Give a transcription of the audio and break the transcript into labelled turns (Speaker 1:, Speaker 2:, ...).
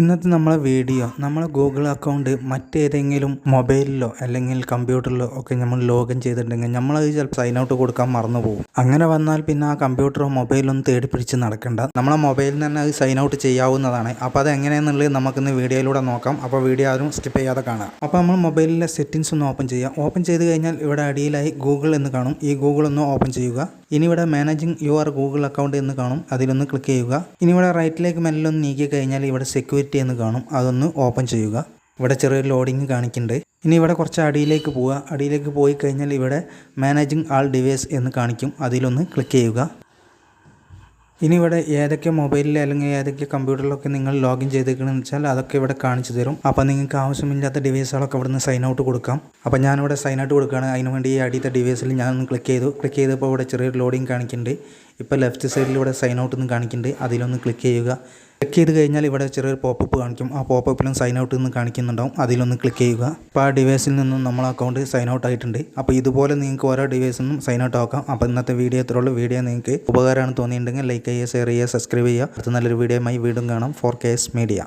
Speaker 1: ഇന്നത്തെ നമ്മളെ വീഡിയോ നമ്മളെ ഗൂഗിൾ അക്കൗണ്ട് മറ്റേതെങ്കിലും മൊബൈലിലോ അല്ലെങ്കിൽ കമ്പ്യൂട്ടറിലോ ഒക്കെ നമ്മൾ ലോഗിൻ ചെയ്തിട്ടുണ്ടെങ്കിൽ നമ്മളത് ചിലപ്പോൾ സൈൻ ഔട്ട് കൊടുക്കാൻ മറന്നു പോകും. അങ്ങനെ വന്നാൽ പിന്നെ ആ കമ്പ്യൂട്ടറോ മൊബൈലൊന്നും തേടി പിടിച്ച് നടക്കേണ്ട. നമ്മളെ മൊബൈലിൽ തന്നെ അത് സൈൻ ഔട്ട് ചെയ്യാവുന്നതാണ്. അപ്പോൾ അത് എങ്ങനെയാണെന്നുള്ളത് നമുക്കിന്ന് വീഡിയോയിലൂടെ നോക്കാം. അപ്പോൾ വീഡിയോ ആരും സ്കിപ്പ് ചെയ്യാതെ കാണാം. അപ്പോൾ നമ്മൾ മൊബൈലിലെ സെറ്റിങ്സ് ഒന്ന് ഓപ്പൺ ചെയ്യാം. ഓപ്പൺ ചെയ്ത് കഴിഞ്ഞാൽ ഇവിടെ അടിയിലായി ഗൂഗിൾ എന്ന് കാണും. ഈ ഗൂഗിൾ ഒന്ന് ഓപ്പൺ ചെയ്യുക. ഇനി ഇവിടെ മാനേജിങ് യുവർ ഗൂഗിൾ അക്കൗണ്ട് എന്ന് കാണും. അതിലൊന്ന് ക്ലിക്ക് ചെയ്യുക. ഇനി ഇവിടെ റൈറ്റിലേക്ക് മെല്ലൊന്ന് നീക്കി കഴിഞ്ഞാൽ ഇവിടെ സെക്യൂരിറ്റി എന്ന് കാണും. അതൊന്ന് ഓപ്പൺ ചെയ്യുക. ഇവിടെ ചെറിയൊരു ലോഡിങ് കാണിക്കുന്നുണ്ട്. ഇനി ഇവിടെ കുറച്ച് അടിയിലേക്ക് പോവുക. അടിയിലേക്ക് പോയി കഴിഞ്ഞാൽ ഇവിടെ മാനേജിങ് ആൾ ഡിവൈസ് എന്ന് കാണിക്കും. അതിലൊന്ന് ക്ലിക്ക് ചെയ്യുക. ഇനി ഇവിടെ ഏതൊക്കെ മൊബൈലിൽ അല്ലെങ്കിൽ ഏതൊക്കെ കമ്പ്യൂട്ടറിലൊക്കെ നിങ്ങൾ ലോഗിൻ ചെയ്തേക്കണമെന്ന് വെച്ചാൽ അതൊക്കെ ഇവിടെ കാണിച്ചു തരും. അപ്പോൾ നിങ്ങൾക്ക് ആവശ്യമില്ലാത്ത ഡിവൈസുകളൊക്കെ ഇവിടുന്ന് സൈൻ ഔട്ട് കൊടുക്കാം. അപ്പോൾ ഞാനിവിടെ സൈൻ ഔട്ട് കൊടുക്കുകയാണ്. അതിന് വേണ്ടി ഈ അടിയത്തെ ഡിവൈസിൽ ഞാനൊന്ന് ക്ലിക്ക് ചെയ്തു. ക്ലിക്ക് ചെയ്തപ്പോൾ ഇവിടെ ചെറിയൊരു ലോഡിങ് കാണിക്കുന്നുണ്ട്. ഇപ്പോൾ ലെഫ്റ്റ് സൈഡിൽ ഇവിടെ സൈൻ ഔട്ട് എന്ന് കാണിക്കുന്നുണ്ട്. അതിലൊന്ന് ക്ലിക്ക് ചെയ്യുക. ക്ലിക്ക് ചെയ്ത് കഴിഞ്ഞാൽ ഇവിടെ ചെറിയൊരു പോപ്പപ്പ് കാണിക്കും. ആ പോപ്പപ്പിലും സൈൻ ഔട്ട് എന്ന് കാണിക്കുന്നുണ്ടാവും. അതിലൊന്ന് ക്ലിക്ക് ചെയ്യുക. അപ്പോൾ ആ ഡിവൈസിൽ നിന്നും നമ്മൾ അക്കൗണ്ട് സൈൻ ഔട്ട് ആയിട്ടുണ്ട്. അപ്പോൾ ഇതുപോലെ നിങ്ങൾക്ക് ഓരോ ഡിവൈസിൽ നിന്നും സൈൻ ഔട്ട് ആക്കാം. അപ്പോൾ ഇന്നത്തെ വീഡിയോ ഇത്രയുള്ള വീഡിയോ നിങ്ങൾക്ക് ഉപകാരമാണ് തോന്നിയിട്ടുണ്ടെങ്കിൽ ലൈക്ക് ചെയ്യുക ഷെയർ ചെയ്യുക സബ്സ്ക്രൈബ് ചെയ്യുക. അടുത്ത നല്ലൊരു വീഡിയോയുമായി വീണ്ടും കാണാം. Four media